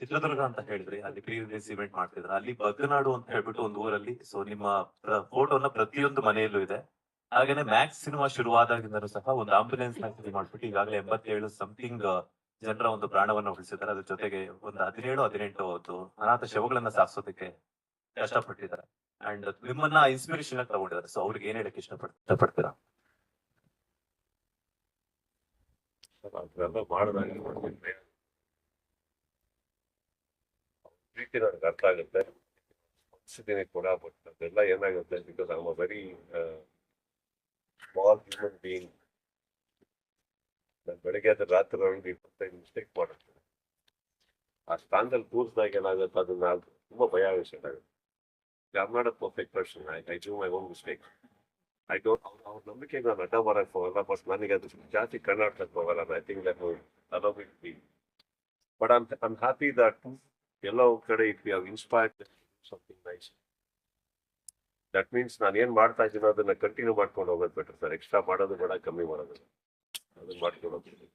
ಚಿತ್ರದುರ್ಗ ಅಂತ ಹೇಳಿದ್ರಿ, ಅಲ್ಲಿ ಪ್ರೀ ರಿಲೀಸ್ ಇವೆಂಟ್ ಮಾಡ್ತಿದ್ರು. ಅಲ್ಲಿ ಬಗ್ಗನಾಡು ಅಂತ ಹೇಳ್ಬಿಟ್ಟು ಒಂದು ಊರಲ್ಲಿ ಸೊ ನಿಮ್ಮ ಫೋಟೋನ ಪ್ರತಿಯೊಂದು ಮನೆಯಲ್ಲೂ ಇದೆ. ಹಾಗೇನೆ ಮ್ಯಾಕ್ಸ್ ಸಿನಿಮಾ ಶುರುವಾದಾಗಿಂದನೂ ಸಹ ಒಂದು ಆಂಬುಲೆನ್ಸ್ನ ಮಾಡ್ಬಿಟ್ಟು ಈಗಾಗಲೇ ಎಂಬತ್ತೇಳು ಸಮಥಿಂಗ್ ಜನರ ಒಂದು ಪ್ರಾಣವನ್ನ ಉಳಿಸಿದ್ದಾರೆ. ಅದ್ರ ಜೊತೆಗೆ ಒಂದು ಹದಿನೇಳು, ಹದಿನೆಂಟು ಒಂದು ಅನಾಥ ಶವಗಳನ್ನ ಸಾಗಿಸೋದಕ್ಕೆ ಕಷ್ಟಪಟ್ಟಿದ್ದಾರೆ. ಅಂಡ್ ನಿಮ್ಮನ್ನ ಇನ್ಸ್ಪಿರೇಷನ್ ಆಗಿ ತಗೊಂಡಿದ್ದಾರೆ. ಸೊ ಅವ್ರಿಗೆ ಏನ್ ಹೇಳಕ್ ಇಷ್ಟಪಡ್, ಇಷ್ಟಪಡ್ತೀರಾ? ಮಾಡಿದಾಗ ನೋಡ್ತೀನಿ ಪ್ರೀತಿ ನನಗೆ ಅರ್ಥ ಆಗುತ್ತೆ ಸ್ಪಂದಿಸಿದ್ದೀನಿ ಕೂಡ ಬಟ್ ಅದೆಲ್ಲ ಏನಾಗುತ್ತೆ because I very small human being ನಾನು ಬೆಳಗ್ಗೆ ಆದ್ರೆ ರಾತ್ರಿ ಒಳಗೆ ಇಪ್ಪತ್ತೈದು ಮಿಸ್ಟೇಕ್ ಮಾಡುತ್ತೆ ಆ ಸ್ಥಾನದಲ್ಲಿ ಕೂರಿಸಿದಾಗ ಏನಾಗುತ್ತೆ ಅದನ್ನ ಅದು ತುಂಬಾ ಭಯ ವಿಷಯ ಆಗುತ್ತೆ I not a perfect person I I do my own mistake I don't ಅವ್ರ ಅವ್ರ ನಂಬಿಕೆಗೆ ನಾನು ಅಡ್ಡ ಬರಕ್ ಹೋಗಲ್ಲ ಬಟ್ ನನಗೆ ಅದು ಜಾಸ್ತಿ ಕನ್ನಡಕ್ಕೆ ಹೋಗಲ್ಲ I think that allow it be but I'm I'm happy that ಎಲ್ಲೋ ಕಡೆ it we have inspired something nice that means ನಾನು ಏನ್ ಮಾಡ್ತಾ ಇದ್ದೀನಿ ಅದನ್ನ ಕಂಟಿನ್ಯೂ ಮಾಡ್ಕೊಂಡು ಹೋಗೋದು ಬೆಟರ್ ಸರ್ ಎಕ್ಸ್ಟ್ರಾ ಮಾಡೋದು ಬೇಡ, ಕಮ್ಮಿ ಮಾಡೋದು. ಅದನ್ನ ಮಾಡ್ಕೊಂಡು ಹೋಗ್ತೀನಿ